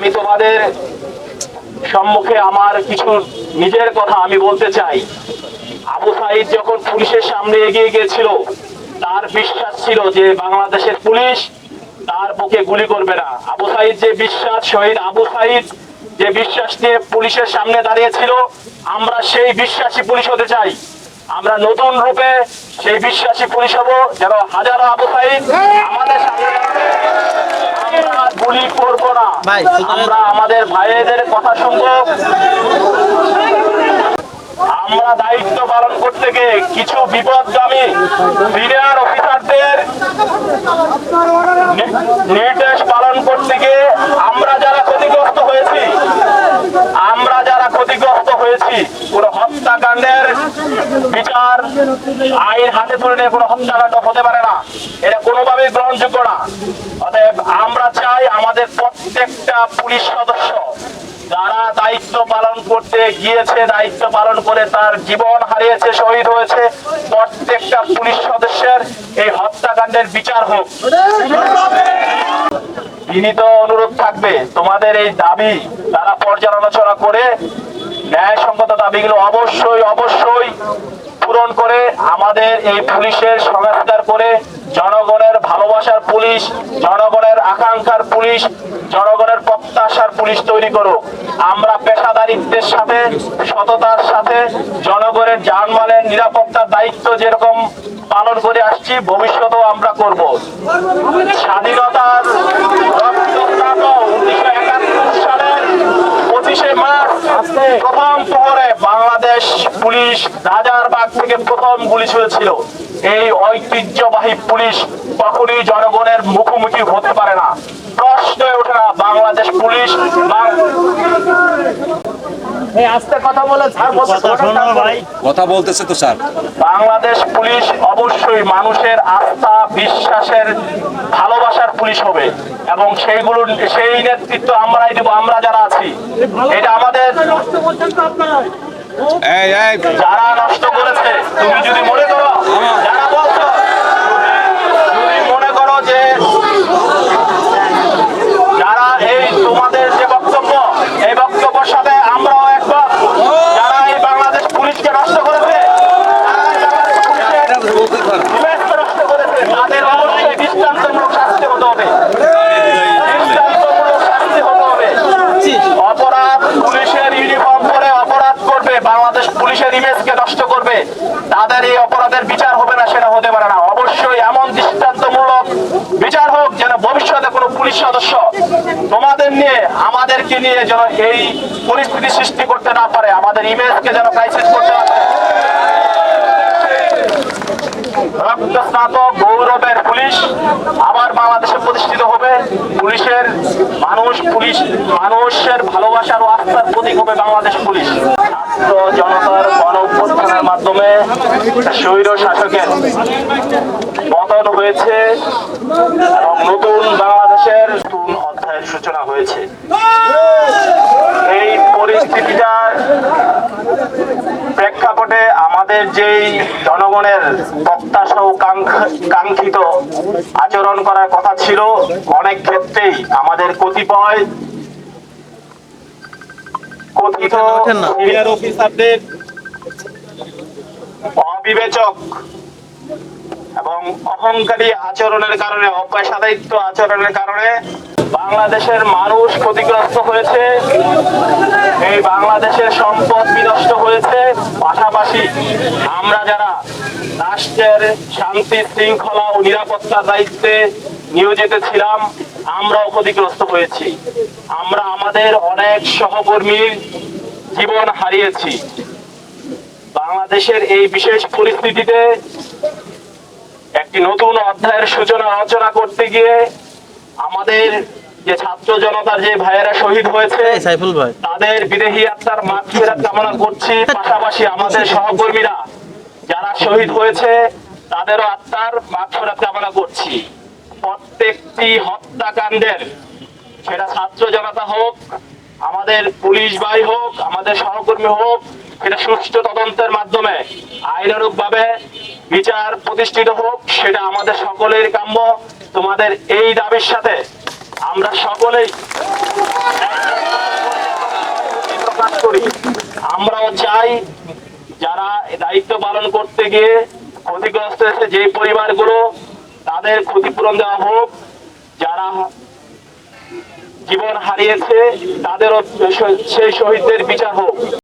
আমি তোমাদের সম্মুখে আমার কিছু নিজের কথা আমি বলতে চাই। আবু সাইদ যখন পুলিশের সামনে এগিয়ে গিয়েছিল, তার বিশ্বাস ছিল যে বাংলাদেশের পুলিশ তার বুকে গুলি করবে না। আবু সাইদ যে বিশ্বাস, শহীদ আবু সাইদ যে বিশ্বাস নিয়ে পুলিশের সামনে দাঁড়িয়েছিল, আমরা সেই বিশ্বাসী পুলিশ হতে চাই। আমরা নতুন রূপে সেই বিশ্বাসী পুলিশ হব, যেন হাজারো আবু সাইদ আমাদের সামনে গুলি করব না। আমরা আমাদের ভাইদের কথা শুনব। আমরা দায়িত্ব পালন করতে গিয়ে কিছু বিপদগামী সিনিয়র অফিসারদের নির্দেশ পালন করতে গিয়ে আমরা যারা ক্ষতিগ্রস্ত হয়েছি আমরা যারা ক্ষতিগ্রস্ত হয়েছি কোন হত্যাকাণ্ডের বিচার আইন হাতে তুলে নিয়ে কোনো হত্যাকাণ্ড হতে পারে না। এটা কোনোভাবেই গ্রহণযোগ্য না। অতএব আমরা চাই আমাদের প্রত্যেকটা পুলিশ সদস্য যারা দায়িত্ব পালন করতে গিয়েছে, দায়িত্ব পালন করে তার জীবন হারিয়েছে, শহীদ হয়েছে, প্রত্যেকটা পুলিশ সদস্যের এই হত্যাকাণ্ডের বিচার হোক। বিনীত অনুরোধ থাকবে। তোমাদের এই দাবি তারা পর্যালোচনা করে ন্যায়সঙ্গত দাবিগুলো অবশ্যই অবশ্যই পূরণ করে আমাদের এই পুলিশের সংস্কার করে জনগণের ভালোবাসার পুলিশ, জনগণের আকাঙ্ক্ষার পুলিশ, জনগণের প্রত্যাশার পুলিশ তৈরি করো আমরা পেশাদারিত্বের সাথে, সততার সাথে, জনগণের জানমালের নিরাপত্তার দায়িত্ব যেরকম পালন করে আসছি, ভবিষ্যতেও আমরা করব। স্বাধীনতার পঁচিশে মার্চ, প্রথম প্রহরে বাংলাদেশ পুলিশ রাজারবাগ থেকে প্রথম গুলি ছুড়েছিল। এই ঐতিহ্যবাহী পুলিশ কখনই জনগণের মুখোমুখি হতে পারে না। প্রশ্নই ওঠে না বাংলাদেশ পুলিশ এই আস্তে কথা বলে বলতেছে তো স্যার। বাংলাদেশ পুলিশ অবশ্যই মানুষের আস্থা বিশ্বাসের ভালোবাসার পুলিশ হবে। এবং সেইগুলো সেই নেতৃত্ব আমরাই দেবো আমরা যারা আছি এটা আমাদের এই এই। যারা নষ্ট করেছে তুমি যদি মনে করো যারা বলছো যদি- যদি মনে করো যে যারা এই তোমাদের যে বক্তব্য এই বক্তব্যের সাথে আমরাও একমত যারা এই বাংলাদেশ পুলিশকে নষ্ট করেছে যারা এই বাংলাদেশ পুলিশের ইমেজকে নষ্ট করেছে, তাদের অবশ্যই দৃষ্টান্তমূলক শাস্তি হতে হবে দৃষ্টান্তমূলক শাস্তি হতে হবে অপরাধ পুলিশের ইউনিফর্ম পরে অপরাধ করবে, বাংলাদেশ পুলিশের ইমেজকে নষ্ট করবে, তাদের এই অপরাধের বিচার হবে না, সেটা হতে পারে না। অবশ্যই এমন দৃষ্টান্তমূলক বিচার হোক যেন ভবিষ্যতে কোনো পুলিশ সদস্য তোমাদের নিয়ে, আমাদেরকে নিয়ে যেন এই পরিস্থিতি সৃষ্টি করতে না পারে। আমাদের ইমেজকে যেন ক্রাইসিস করতে না পারে। রক্তস্নাতক গৌরবের পুলিশ। আবার বাংলাদেশে প্রতিষ্ঠিত হবে। পুলিশের মানুষ, পুলিশ মানুষের ভালোবাসার ও আস্থার প্রতীক হবে বাংলাদেশ পুলিশ। জনতার গণ অভ্যুত্থানের মাধ্যমে স্বৈর শাসকের পতন হয়েছে এবং নতুন বাংলাদেশের নতুন অধ্যায়ের সূচনা হয়েছে। এই পরিস্থিতিটার প্রেক্ষাপটে আমাদের যেই জনগণের প্রত্যাশা ও কাঙ্ক্ষিত আচরণ করার কথা ছিল অনেক ক্ষেত্রেই আমাদের কতিপয় কথিত অফিসারদের অবিবেচক এবং অহংকারী আচরণের কারণে অপেশাদায়িত্ব আচরণের কারণে বাংলাদেশের মানুষ ক্ষতিগ্রস্ত হয়েছে। এই বাংলাদেশের সম্পদ বিনষ্ট হয়েছে। পাশাপাশি আমরা যারা রাষ্ট্রের শান্তি, শৃঙ্খলা ও নিরাপত্তার দায়িত্বে নিয়োজিত ছিলাম, আমরাও ক্ষতিগ্রস্ত হয়েছি। আমরা আমাদের অনেক সহকর্মীর জীবন হারিয়েছি। বাংলাদেশের এই বিশেষ পরিস্থিতিতে একটি নতুন অধ্যায়ের সূচনা আলোচনা করতে গিয়ে আমাদের যে ছাত্র জনতার যে ভাইয়েরা শহীদ হয়েছে সাইফুল ভাই। তাদের বিদেহী আত্মার মাগফিরাত কামনা করছি। পাশাপাশি আমাদের সহকর্মীরা যারা শহীদ হয়েছে তাদেরও আত্মার মাগফিরাত কামনা করছি। প্রত্যেকটি হত্যাকাণ্ডের সেটা ছাত্র জনতা হোক আমাদের পুলিশ বাই হোক আমাদের সহকর্মী হোক সেটা সুষ্ঠু তদন্তের মাধ্যমে আইনানুক ভাবে বিচার প্রতিষ্ঠিত হোক সেটা আমাদের সকলের কাম্য। তোমাদের এই দাবির সাথে আমরা সকলেই প্রকাশ করি। আমরাও চাই যারা দায়িত্ব পালন করতে গিয়ে ক্ষতিগ্রস্ত হয়েছে যে পরিবারগুলো, তাদের ক্ষতিপূরণ দেওয়া হোক, যারা জীবন হারিয়েছে, তাদেরও সেই শহীদদের বিচার হোক।